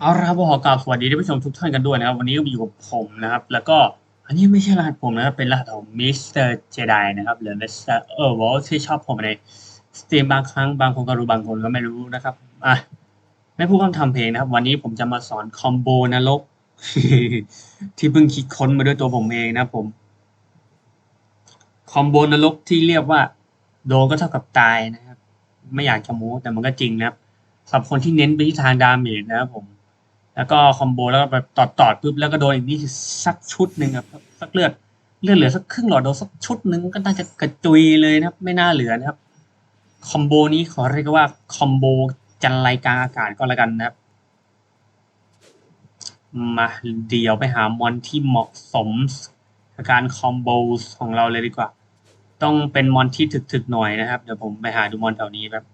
เอาละครับขอกราบสวัสดีท่านผู้ชมทุกท่านกันด้วยนะครับ วันนี้ก็อยู่กับผมนะครับ แล้วก็อันนี้ไม่ใช่รหัสผมนะครับ เป็นรหัสของมิสเตอร์เจไดนะครับหรือมิสเตอร์เออวอลที่ชอบผมในสตรีมบางครั้งบางคนก็รู้บางคนก็ไม่รู้นะครับอะไม่พูดคำทำเพลงนะครับ วันนี้ผมจะมาสอนคอมโบนรกที่เพิ่งคิดค้นมาด้วยตัวผมเองนะผมคอมโบนรกที่เรียกว่าโดนก็เท่ากับตายนะครับ ไม่อยากจะโม้แต่มันก็จริงนะครับสำหรับคนที่เน้นไปที่ทางดาเมจนะครับผม แล้วก็คอมโบแล้วก็แบบตอดตอดปุ๊บแล้วก็โดนอีกนี่สักชุดหนึ่งครับสักเลือดเลือดเหลือสักครึ่งหลอดโดนสักชุดหนึ่งก็น่าจะกระจุยเลยนะครับ ไม่น่าเหลือนะครับคอมโบนี้ขอเรียกว่าคอมโบจันไรกลางอากาศก็แล้วกันนะครับ มาเดี๋ยวไปหามอนที่เหมาะสมกับการคอมโบของเราเลยดีกว่า ต้องเป็นมอนที่ถึกๆหน่อยนะครับ เดี๋ยวผมไปหาดูมอนแถวนี้แบบ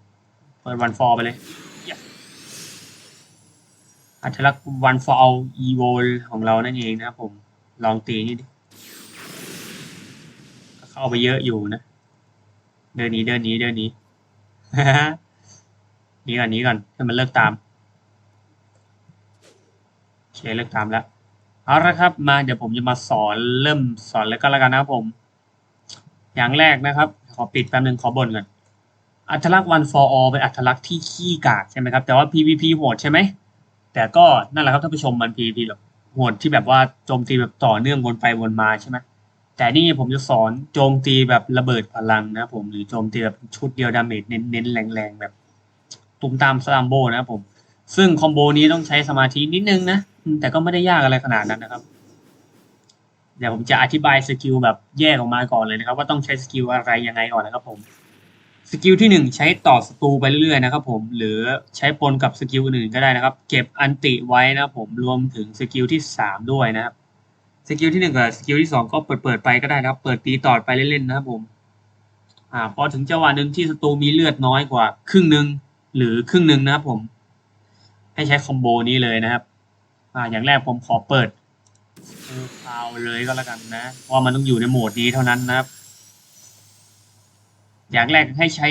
เปิดวันฟอร์ไปเลย อัตลักษณ์ one for all evo ของเรานั่นเองนะครับผม ลองตีนี่ดิก็เข้าไปเยอะอยู่นะ เดินนี้เดินนี้เดินนี้นี้ก่อนนี้ก่อนให้มันเลิกตามโอเคเลิกตามแล้วเอาละครับ มาเดี๋ยวผมจะมาสอนเริ่มสอนเลยก็แล้วกันนะครับผม อย่างแรกนะครับ ขอปิดแป๊บนึงขอบนก่อนอัตลักษณ์ one for all เป็นอัตลักษณ์ที่ขี้กากใช่ไหมครับ แต่ว่า PVP โหดใช่ไหม แต่ก็นั่นแหละครับท่านผู้ชมมัน PVP แบบโหดที่แบบว่าโจมตีแบบต่อเนื่องวนไปวนมาใช่ไหมแต่นี่ผมจะสอนโจมตีแบบระเบิดพลังนะผมหรือโจมตีแบบชุดเดียวดาเมจเน้นๆแรงๆแบบตุ้มตามสลัมโบนะครับผม ซึ่งคอมโบนี้ต้องใช้สมาธินิดนึงนะ แต่ก็ไม่ได้ยากอะไรขนาดนั้นนะครับ เดี๋ยวผมจะอธิบายสกิลแบบแยกออกมาก่อนเลยนะครับ ว่าต้องใช้สกิลอะไรยังไงก่อนนะครับผม สกิลที่หนึ่งใช้ต่อศัตรูไปเรื่อยๆนะครับผมหรือใช้ปนกับสกิลอื่นๆก็ได้นะครับ เก็บอันติไว้นะผมรวมถึงสกิลที่สามด้วยนะครับสกิลที่หนึ่งกับสกิลที่สองก็เปิดเปิดไปก็ได้นะครับ เปิดตีต่อไปเล่นๆนะครับผมอ่าพอถึงจังหวะหนึ่งที่ศัตรูมีเลือดน้อยกว่า ครึ่งหนึ่งหรือครึ่งหนึ่งนะครับผม ให้ใช้คอมโบนี้เลยนะครับอ่าอย่างแรกผมขอเปิดเอาวเลยก็แล้วกันนะเพราะว่ามันต้องอยู่ในโหมดนี้เท่านั้นนะครับ อย่างแรกให้ใช้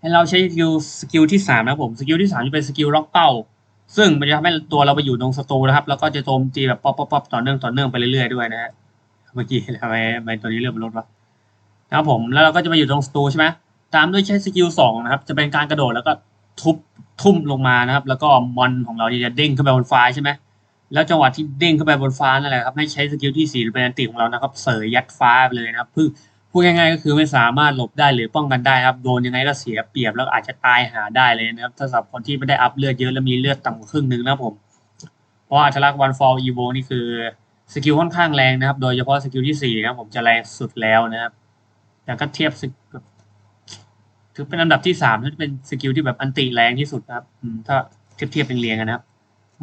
ให้เราใช้สกิลสกิลที่สามนะผมสกิลที่สามจะเป็นสกิลล็อกเป้า ซึ่งมันจะทำให้ตัวเราไปอยู่ตรงศัตรูนะครับ แล้วก็จะโจมตีแบบป๊อปป๊อปป๊อปต่อเนื่องต่อเนื่องไปเรื่อยๆด้วยนะฮะเมื่อกี้ทำไมทำไมตัวนี้เริ่มลดวะนะครับผมแล้วเราก็จะไปอยู่ตรงศัตรูใช่ไหมตามด้วยใช้สกิลสองนะครับ จะเป็นการกระโดดแล้วก็ทุบทุ่มลงมานะครับ แล้วก็มอนของเราจะเด้งขึ้นไปบนฟ้าใช่ไหมแล้วจังหวะที่เด้งขึ้นไปบนฟ้านั่นแหละครับให้ใช้สกิลที่สี่เป็นอันติของเรานะครับ เสยยัดฟ้าไปเลยนะครับเพื่อ พูดง่ายๆก็คือไม่สามารถหลบได้หรือป้องกันได้ครับโดนยังไงก็เสียเปรียบแล้วอาจจะตายหาได้เลยนะครับถ้าสำหรับคนที่ไม่ได้อัพเลือดเยอะแล้วมีเลือดต่ำกว่าครึ่งหนึ่งนะครับผม เพราะอัตลักษณ์วันฟอลอีโวนี่คือสกิลค่อนข้างแรงนะครับ โดยเฉพาะสกิลที่สี่นะครับผมจะแรงสุดแล้วนะครับ แต่ก็เทียบสกกับถือเป็นอันดับที่สามที่เป็นสกิลที่แบบอันติแรงที่สุดนะครับถ้าเทียบเทียบเป็นเรียงกันนะครับ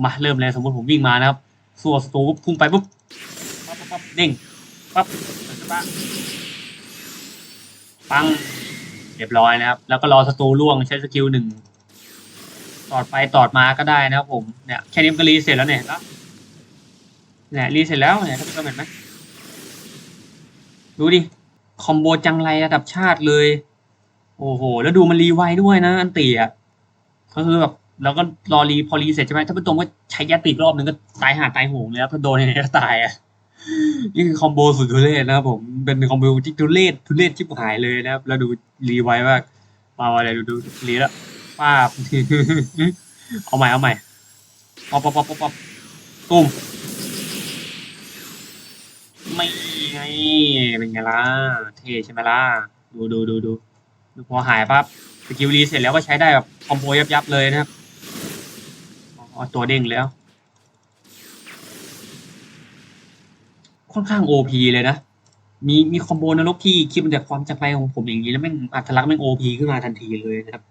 มาเริ่มเลยสมมติผมวิ่งมานะครับสู้กับศัตรูปุ๊บพุ่งไปปุ๊บปั๊บปั๊บเด้งปั๊บเปิดกระบะ ปังเรียบร้อยนะครับ แล้วก็รอศัตรูล่วงใช้สกิลหนึ่งตอดไปตอดมาก็ได้นะครับผมเนี่ยแค่นี้มันก็รีเสร็จแล้วเนี่ยแล้วเนี่ยรีเสร็จแล้วเนี่ยท่านผู้ชมเห็นไหมดูดิคอมโบจังไรระดับชาติเลย โอ้โห แล้วดูมันรีไวด้วยนะ อันตีอะก็คือแบบแล้วก็รอรีพอรีเสร็จใช่ไหมถ้าเป็นตรงก็ใช้ยัดติดรอบหนึ่งก็ตายหาตายโหงเลยครับถ้าโดนยังไงก็ตายอะ นี่คือคอมโบสุดทุเรศนะครับผมเป็นคอมโบที่ทุเรศทุเรศชิบหายเลยนะครับ แล้วดูรีไว้มากมาอะไรดูดูรีแล้วป้าบเอาใหม่เอาใหม่ป๊อปป๊อปป๊อปป๊อปป๊อปตุ้มไม่ไงเป็นไงล่ะเท่ใช่ไหมล่ะดูดูดูดูดูพอหายปั๊บสกิลรีเสร็จแล้วก็ใช้ได้แบบคอมโบยับยับๆเลยนะครับอ๋อตัวเด้งแล้ว ค่อนข้างโอพีเลยนะ มีมีคอมโบนรกที่คิดมาจากความจักไรของผมอย่างนี้แล้วแม่งอัตลักษณ์แม่งโอพีขึ้นมาทันทีเลยนะครับ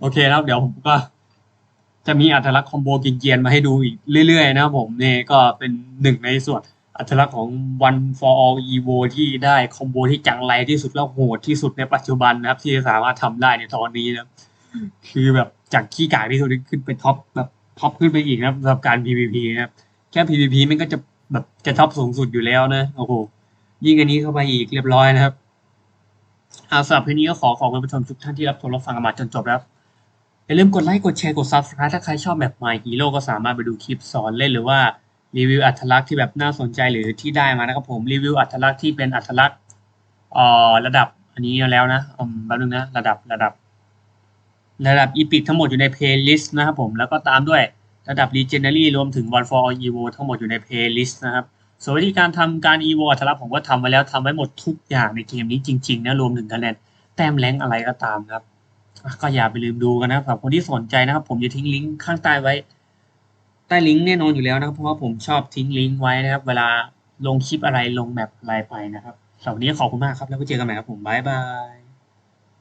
โอเคครับเดี๋ยวผมก็จะมีอัตลักษณ์คอมโบเกียนมาให้ดูอีกเรื่อยๆนะครับผมนี่ก็เป็นหนึ่งในส่วนอัตลักษณ์ของ one for all evo ที่ได้คอมโบที่จังไรที่สุดแล้วโหดที่สุดในปัจจุบันนะครับ ที่สามารถทำได้ในตอนนี้นะคือแบบจากขี้กากที่สุดขึ้นไปท็อปแบบท็อปขึ้นไปอีกนะครับสำหรับการ PVP นะครับ แค่ PVP มันก็จะ แบบจะท็อปสูงสุดอยู่แล้วนะโอ้โหยิ่งอันนี้เข้าไปอีกเรียบร้อยนะครับเอาสำหรับคลิปนี้ก็ขอขอบคุณผู้ชมทุกท่านที่รับชมรับฟังมาจนจบแล้วอย่าลืมกดไลค์กดแชร์กด Subscribe ถ้าใครชอบแบบ My Hero ก็สามารถไปดูคลิปสอนเล่นหรือว่ารีวิวอัตลักษณ์ที่แบบน่าสนใจหรือที่ได้มานะครับผมรีวิวอัตลักษณ์ที่เป็นอัตลักษณ์เอ่อระดับอันนี้แล้วนะอืมแป๊บนึงนะระดับระดับ ระดับอีพิกทั้งหมดอยู่ในเพลย์ลิสต์นะครับผมแล้วก็ตามด้วย ระดับ Legendary รวมถึง One for All Evo ทั้งหมดอยู่ในเพลย์ลิสต์นะครับ ส่วนวิธีการทำการ Evo อัตลักษณ์ผมก็ทำไว้แล้วทำไว้หมดทุกอย่างในเกมนี้จริงๆนะรวมถึงคะแนนแต้มแรงอะไรก็ตามครับ ก็อย่าไปลืมดูกันนะครับสำหรับคนที่สนใจนะครับ ผมจะทิ้งลิงก์ข้างใต้ไว้ ใต้ลิงก์แน่นอนอยู่แล้วนะครับ เพราะว่าผมชอบทิ้งลิงก์ไว้นะครับ เวลาลงคลิปอะไรลงแมปอะไรไปนะครับสำหรับวันนี้ขอบคุณมากครับ แล้วก็เจอกันใหม่ครับผมบ๊ายบาย